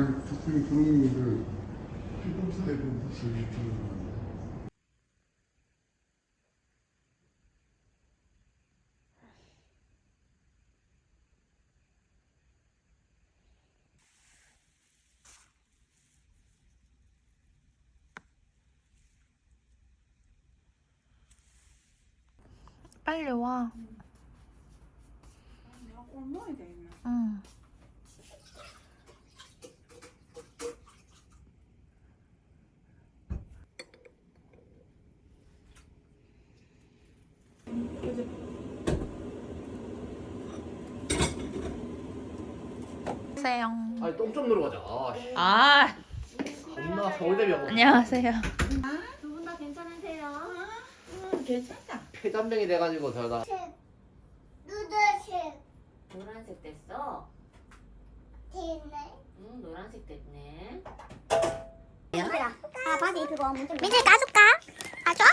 아니 무슨 그런 게 피검사에도 무슨 일주일 빨리 와. 내가 꼭 넣어야 되겠나? 응. 안녕하세요. 아니 똥좀 누러 가자. 아, 씨. 아, 겁나 서울대병원. 안녕하세요. 두 분 다 괜찮으세요? 응, 괜찮다. 폐잔병이 돼가지고 저다. 누더실 노란색 됐어? 됐네. 응, 노란색 됐네. 얘들아, 아 바지 그거 문좀 민지 까줄까? 까줘?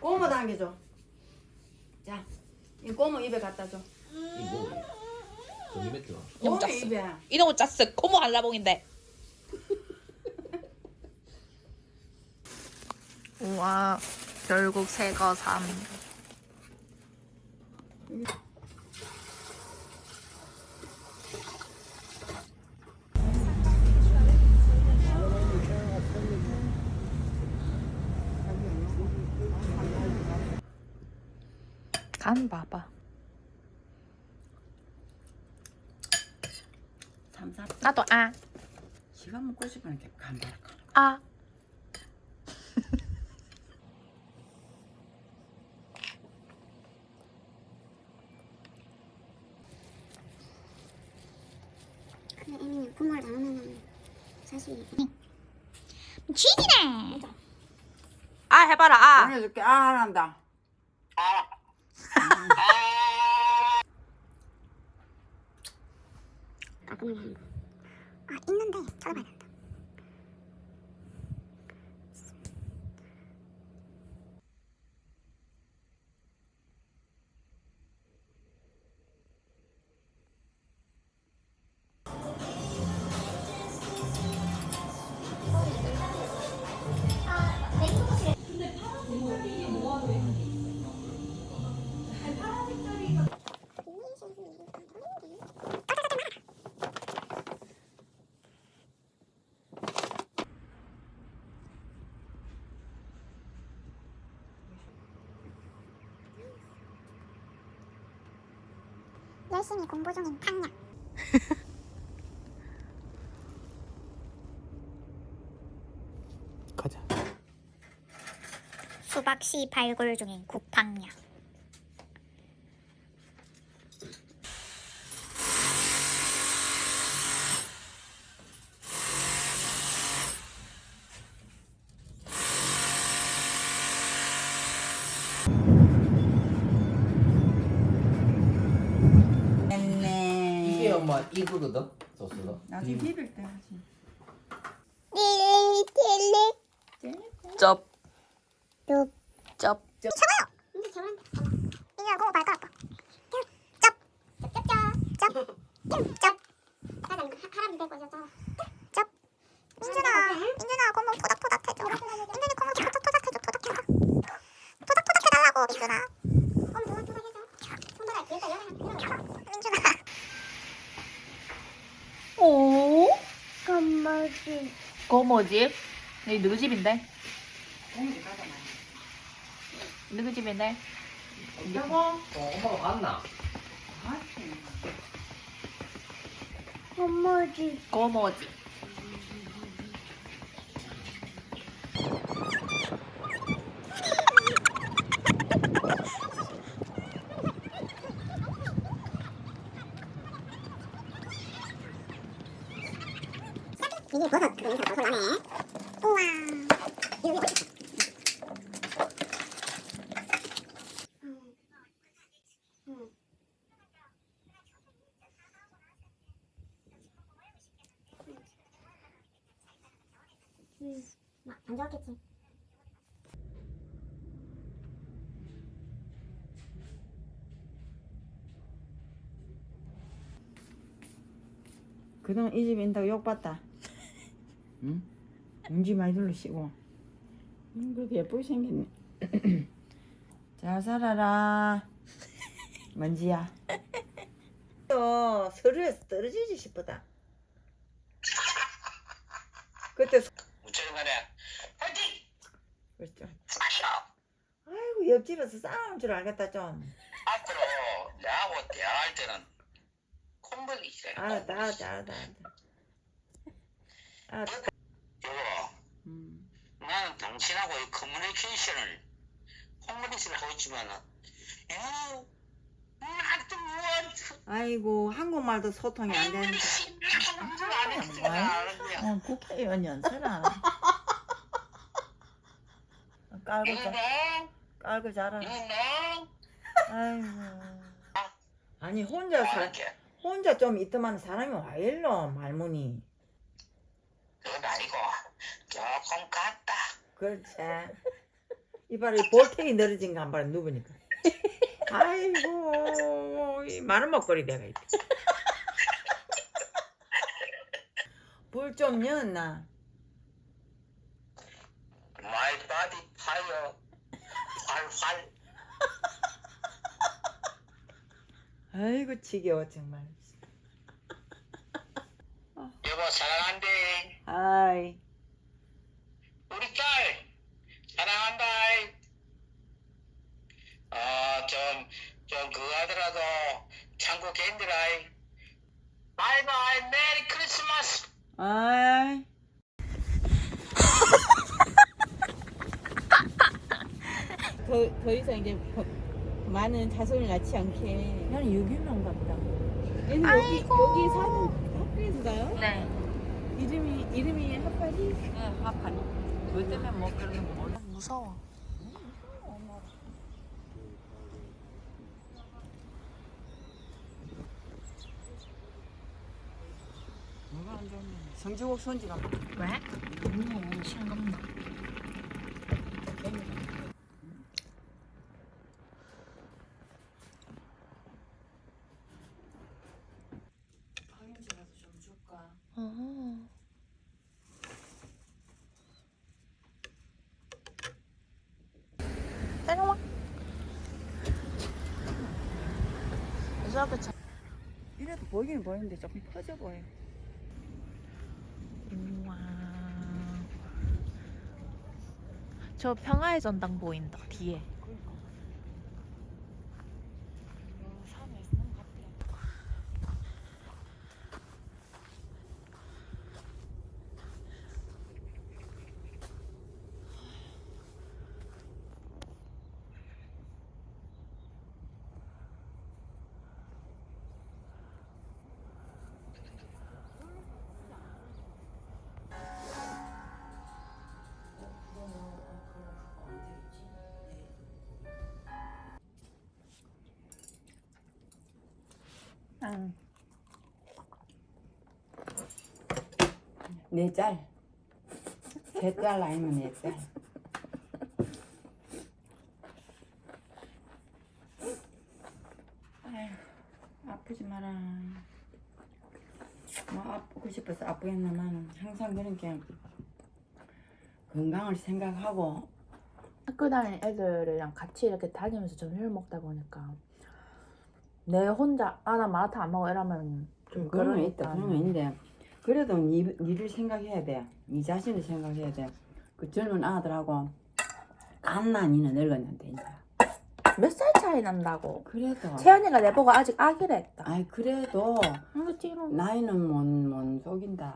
꼬모 당겨줘. 자, 이 꼬모 입에 갖다 줘. 이뭐 매트가. 꼬모 짰어. 거 짰어. 고모 한라봉인데. 우와, 결국 새거 삼. 간 봐봐. 삼삼. 나도 아, 시간 먹고 싶으니까 간다. 아. 근데 이미 부모를 나누면 사실 쥐기네. 아 해봐라 아. 보내줄게. 아, 한다. 아 그러면 아 있는데 찾아봐야 된다. 열심히 공부 중인 탕냐. 가자. 수박씨 발굴 중인 국탕냐. 엄마 이거거든 소스가. 나중에 비빌 때 하지. 쩝. 쩝. 민준아, 민준아, 오. 엄마지. 고모 집. 여기 누구 집인데? 공기 가자 말. 누구 집인데? 여보. 어 엄마가 봤나? 아치. 엄마지. 고모 집. 이게 버섯 그러니까 버섯 나네. 우와. 맛있어. 안 좋았겠지. 그동안 이 집에 인다고 욕봤다. 응? 용지 많이 둘러시고. 응, 그렇게 예쁘게 생겼네. 잘 살아라. 먼지야. 또 서류에서 떨어지지 싶었다. 그때 우체국간에 화이팅! 그랬죠. 마셔! 아이고 옆집에서 싸우는 줄 알겠다 좀. 앞으로 나하고 대화할 때는 콤벌기 시작해. 알았다 알았다 알았다. 알았다. 음. 나는 당신하고 이 커뮤니케이션을 커뮤니케이션을 하고 있지만은 유 나도 뭐 아이고 한국말도 소통이 안 되는데. 안 했잖아. 어, 국회의원 연설아. 깔고 자, 유노 깔고 자라. 유노 아이고. 아니 혼자 살 이렇게 혼자 좀 있더만 사람이 와 일로 말문이. 그건 아니고 조금 같다. 그렇지. 이봐라 이 볼텍이 늘어진 거한 봐라 누구니까. 아이고 이 많은 먹거리 내가 이렇게. 불좀 였나? My body fire 활활 아이고 지겨워 정말. 여보 사랑한대. 아이. 딸 사랑한다. 어좀 좀 그거 하더라도 참고 견디라. 바이바이 메리 크리스마스. 아이. 더, 더 이상 이제 버- 많은 자손을 낳지 않게. 나는 유기농 같다. 얘는 여기, 여기 사는 학교에서가요? 네. 이름이, 이름이 핫파리? 네, 화판이. 왜 때문에 뭐 그러는 거? 무서워. 뭐가 안 좋네. 성주국 손지가 왜? 너무 실감나. 파김치라도 좀 줄까? 어. 내려와. 이렇게 참. 이래도 보이긴 보이는데 조금 퍼져 보여. 우와. 저 평화의 전당 보인다 뒤에. 응. 네 짤. 세짤 아니면 네 짤. 아프지 마라. 뭐 아프고 싶어서 아프겠나마는 항상 그런 게 건강을 생각하고 학교 다니는 애들이랑 같이 이렇게 다니면서 저녁을 먹다 보니까 내 혼자 아 나 마라탕 안 먹어 이러면 좀 그런 거 그러니까. 있다 그런 거 있는데 그래도 니, 니를 생각해야 돼니 자신을 생각해야 돼그 젊은 아들하고 갓나 니는 늙었는데 이제. 몇 살 차이 난다고? 그래도. 채연이가 내보고 아직 아기래 했다. 아이 그래도 나이는 못, 못 속인다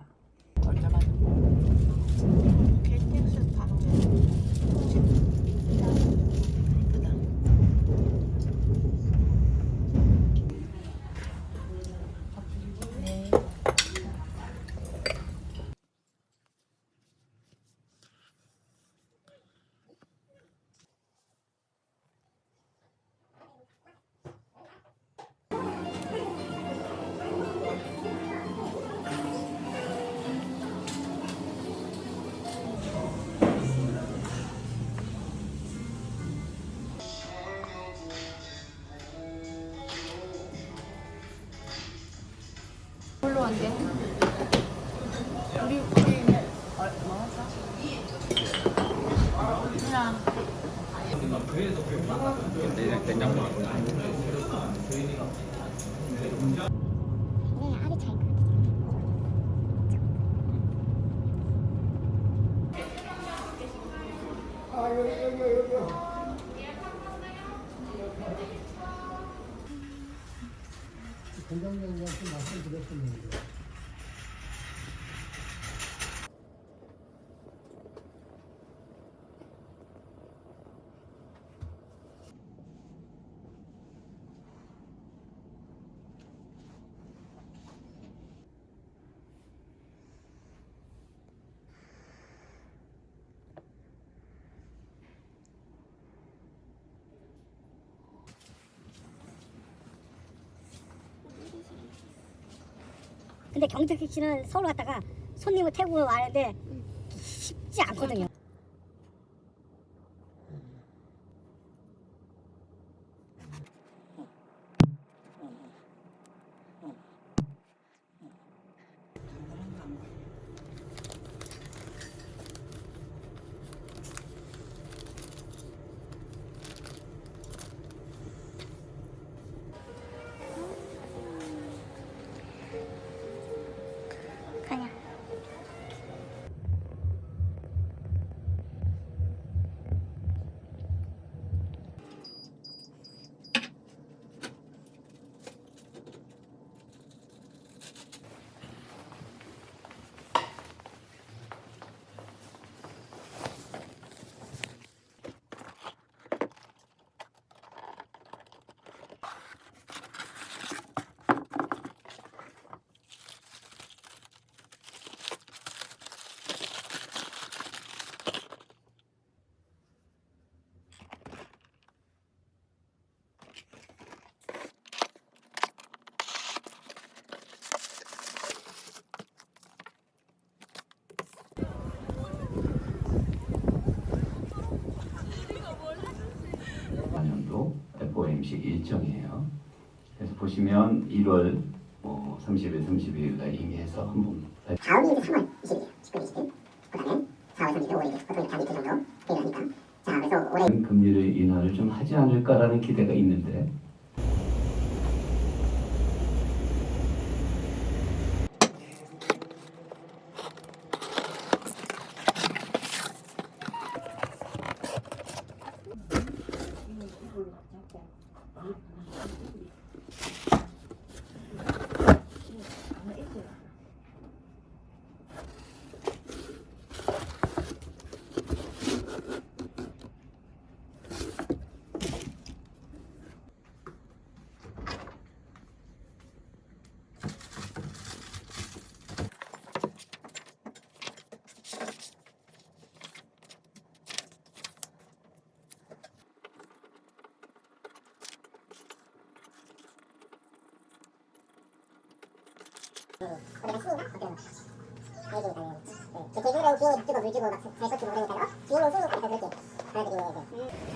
여기 공장장님한테 말씀드렸었는데 근데 경특 씨는 서울 갔다가 손님을 태우고 와는데 쉽지 않거든요. FOMC 일정이에요. 그래서 보시면 1월 뭐 30일, 31일 날 임의해서 한번 다음이 이제 3월 20일이에요. 19일, 20일. 그 다음에 4월 30일, 5일 보통 이렇게 한 이틀 정도 되니까. 자, 그래서 올해 금리를 인하를 좀 하지 않을까라는 기대가 있는데 우리가 신인가? 어때요? 알지, 당연히. 네. 제 개그는 주인이 물 주고 물 주고 막잘 걷고 그러니까 어? 주인공 신이니까 그렇게 보여드리는 게지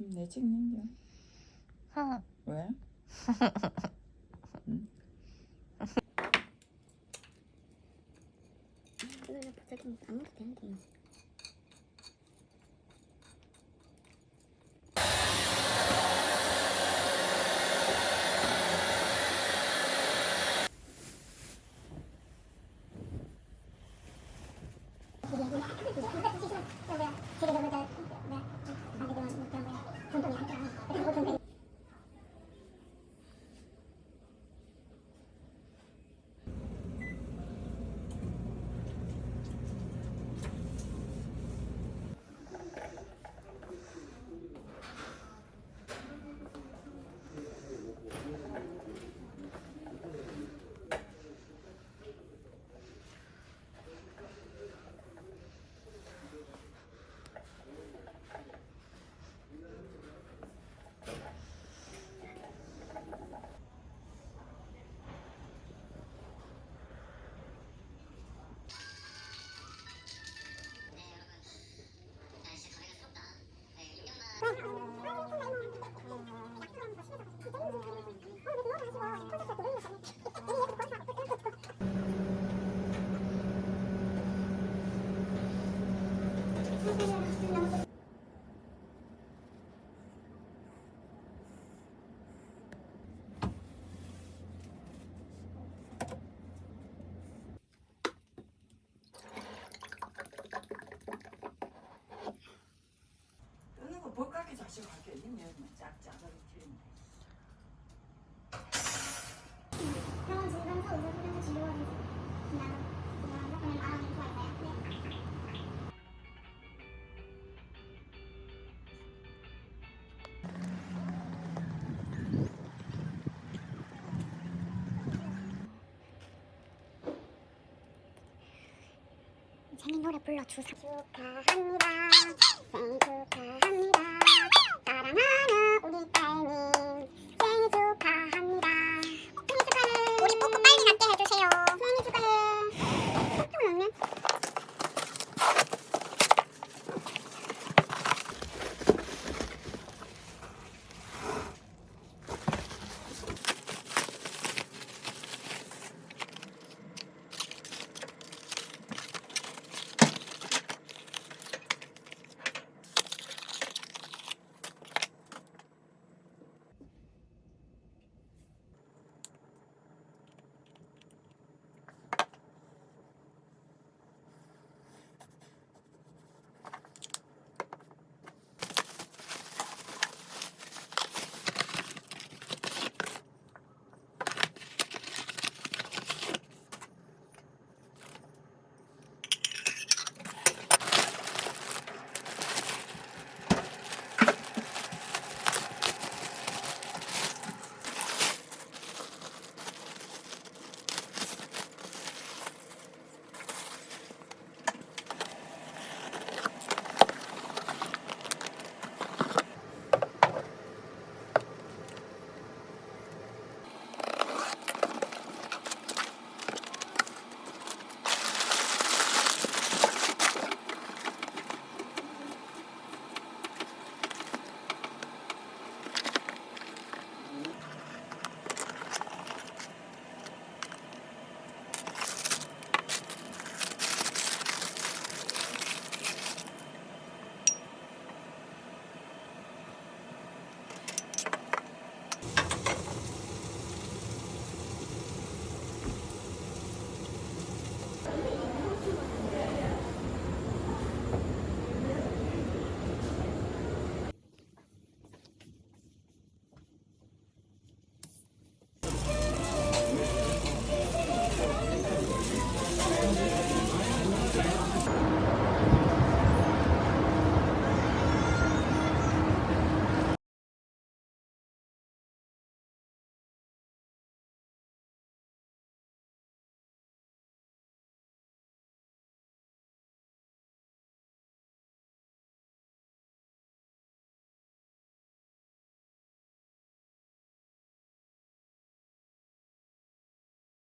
금내 찍는 중. 왜? 그거는 갑자기 안 먹어도 되는데 볼깎이 자식 할게 있네. 짝짝하게 의사진단서 진료받은 진단 진 노래 불러주사 축하합니다. 생일 축하합니다. 사랑하는